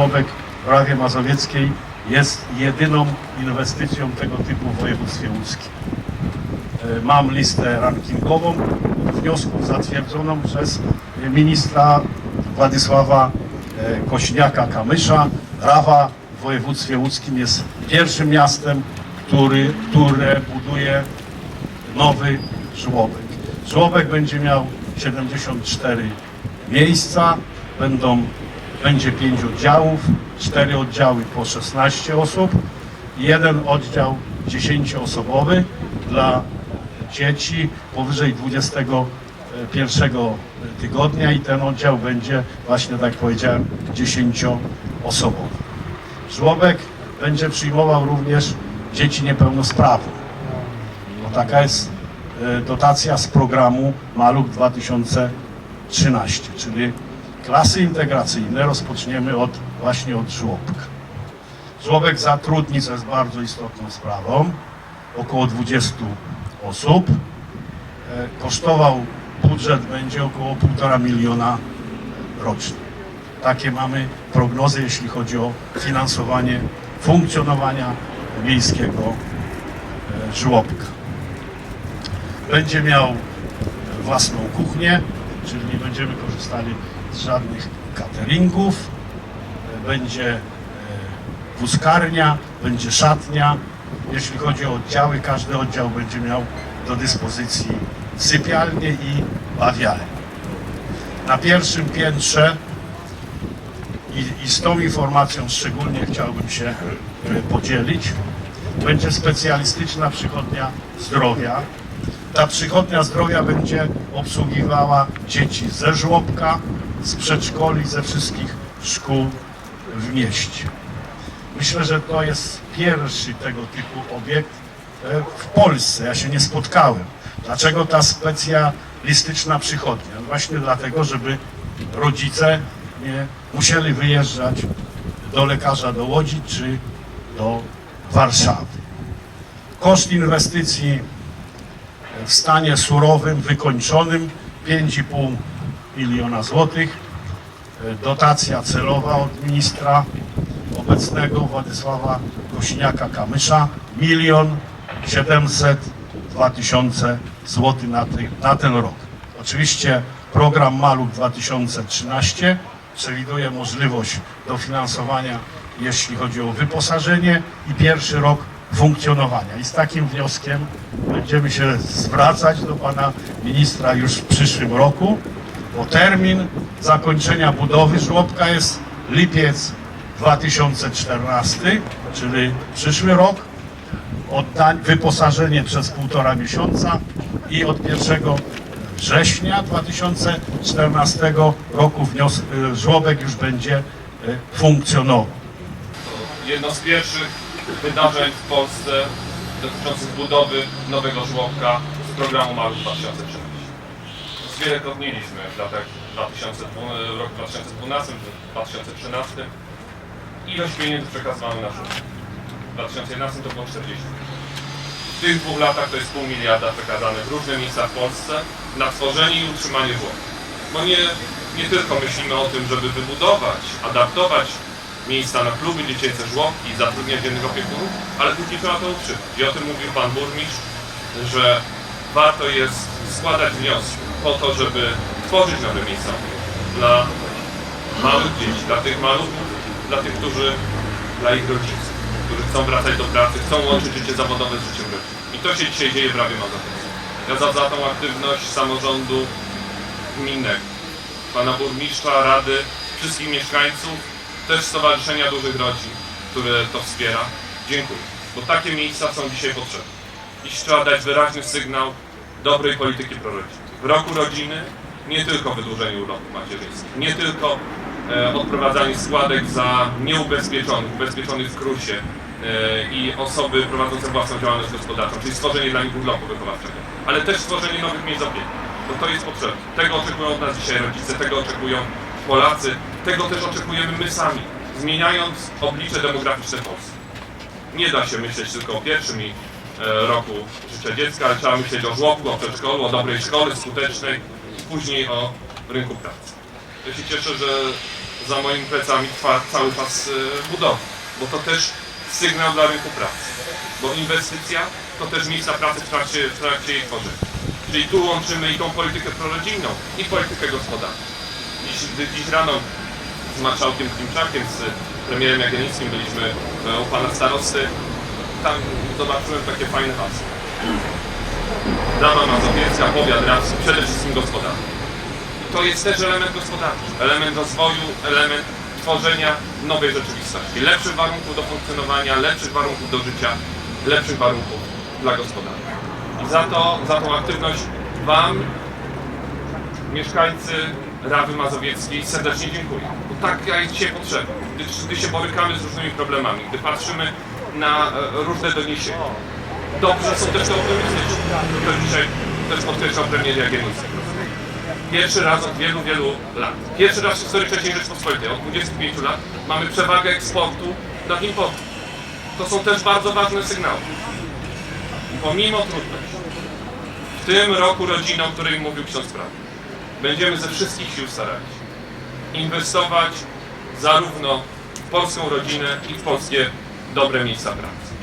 Żłobek w Rawie Mazowieckiej jest jedyną inwestycją tego typu w województwie łódzkim. E, Mam listę rankingową wniosków zatwierdzoną przez ministra Władysława e, Kośniaka-Kamysza. Rawa w województwie łódzkim jest pierwszym miastem, który, które buduje nowy żłobek. Żłobek będzie miał 74 miejsca, będą, będzie 5 oddziałów, 4 oddziały po 16 osób, jeden oddział 10-osobowy dla dzieci powyżej 21 tygodnia i ten oddział będzie właśnie, tak powiedziałem, 10-osobowy. Żłobek będzie przyjmował również dzieci niepełnosprawne. No taka jest e, dotacja z programu Maluch 2013, czyli klasy integracyjne rozpoczniemy od, właśnie od żłobka. Żłobek zatrudni, co jest bardzo istotną sprawą, około 20 osób. E, Kosztował budżet będzie około 1,5 miliona rocznie. Takie mamy prognozy, jeśli chodzi o finansowanie funkcjonowania miejskiego e, żłobka. Będzie miał własną kuchnię, czyli nie będziemy korzystali żadnych cateringów. Będzie e, wózkarnia, będzie szatnia. Jeśli chodzi o oddziały, każdy oddział będzie miał do dyspozycji sypialnię i bawialnię. Na pierwszym piętrze i, i z tą informacją szczególnie chciałbym się e, podzielić. Będzie specjalistyczna przychodnia zdrowia. Ta przychodnia zdrowia będzie obsługiwała dzieci ze żłobka, z przedszkoli, ze wszystkich szkół w mieście. Myślę, że to jest pierwszy tego typu obiekt e, w Polsce. Ja się nie spotkałem. Dlaczego ta specjalistyczna przychodnia? No Właśnie dlatego, żeby rodzice nie musieli wyjeżdżać do lekarza do Łodzi czy do Warszawy. Koszt inwestycji w stanie surowym, wykończonym 5,5 miliona złotych. Dotacja celowa od ministra obecnego Władysława Kośniaka-Kamysza milion 702 tysiące złotych na, na ten rok. Oczywiście program Maluch 2013 przewiduje możliwość dofinansowania, jeśli chodzi o wyposażenie i pierwszy rok funkcjonowania. I z takim wnioskiem będziemy się zwracać do pana ministra już w przyszłym roku, bo termin zakończenia budowy żłobka jest lipiec 2014, czyli przyszły rok, oddań, wyposażenie przez półtora miesiąca i od 1 września 2014 roku wnios, y, żłobek już będzie y, funkcjonował. jedno z pierwszych wydarzeń w Polsce dotyczących budowy nowego żłobka z programu Maluch 2013. Zwielokrotniliśmy w latach 2012, roku 2012-2013 ilość pieniędzy przekazywanych na żłobek. W 2011 to było 40. W tych dwóch latach to jest pół miliarda przekazane w różne miejsca w Polsce na tworzenie i utrzymanie żłobka. Bo nie, nie tylko myślimy o tym, żeby wybudować, adaptować miejsca na kluby dziecięce, żłobki, zatrudniać dziennych opiekunów, ale później trzeba to utrzymać. I o tym mówił Pan Burmistrz, że warto jest składać wnioski po to, żeby tworzyć nowe miejsca dla małych dzieci, dla tych maluchów, dla tych, którzy, dla ich rodziców, którzy chcą wracać do pracy, chcą łączyć życie zawodowe z życiem rodzinnym. I to się dzisiaj dzieje w Rawie Mazowieckiej. Ja za, za tą aktywność samorządu gminnego, pana burmistrza, rady, wszystkich mieszkańców, też Stowarzyszenia Dużych Rodzin, które to wspiera. Dziękuję, bo takie miejsca są dzisiaj potrzebne. Dziś trzeba dać wyraźny sygnał dobrej polityki prorodzinnej. W roku rodziny nie tylko wydłużenie urlopu macierzyńskiego, nie tylko e, odprowadzanie składek za nieubezpieczonych, ubezpieczonych w KRUS-ie e, i osoby prowadzące własną działalność gospodarczą, czyli stworzenie dla nich urlopu wychowawczego, ale też stworzenie nowych miejsc opieki, bo to jest potrzebne. Tego oczekują od nas dzisiaj rodzice, tego oczekują Polacy, tego też oczekujemy my sami, zmieniając oblicze demograficzne Polski. Nie da się myśleć tylko o pierwszym i e, roku życia dziecka, ale trzeba myśleć o żłobku, o przedszkolu, o dobrej szkole skutecznej, później o rynku pracy. Ja się cieszę, że za moimi plecami trwa cały czas e, budowy, bo to też sygnał dla rynku pracy. Bo inwestycja to też miejsca pracy w trakcie, w trakcie jej tworzenia. Czyli tu łączymy i tą politykę prorodzinną, i politykę gospodarczą. Dziś, dziś rano z marszałkiem Klimczakiem, z premierem Jagiellickim byliśmy e, u pana starosty. Tam zobaczyłem takie fajne hasło. Dawa Mazowiecka, powiat raz, przede wszystkim gospodarka. To jest też element gospodarczy, element rozwoju, element tworzenia nowej rzeczywistości. Lepszych warunków do funkcjonowania, lepszych warunków do życia, lepszych warunków dla gospodarki. I za to, za tą aktywność Wam, mieszkańcy Rawy Mazowieckiej, serdecznie dziękuję. Bo taka jest dzisiaj potrzeba. Gdy, gdy się borykamy z różnymi problemami, gdy patrzymy na e, różne doniesienia. Dobrze są też te optymistyczne. To dzisiaj też podkreślał premier Jagielloński. Pierwszy raz od wielu, wielu lat. Pierwszy raz w historii III Rzeczpospolitej, od 25 lat, mamy przewagę eksportu nad importem. To są też bardzo ważne sygnały. Pomimo trudności, w tym roku rodziny, o której mówił ksiądz prawie, będziemy ze wszystkich sił starać się inwestować zarówno w polską rodzinę i w polskie dobre miejsca pracy.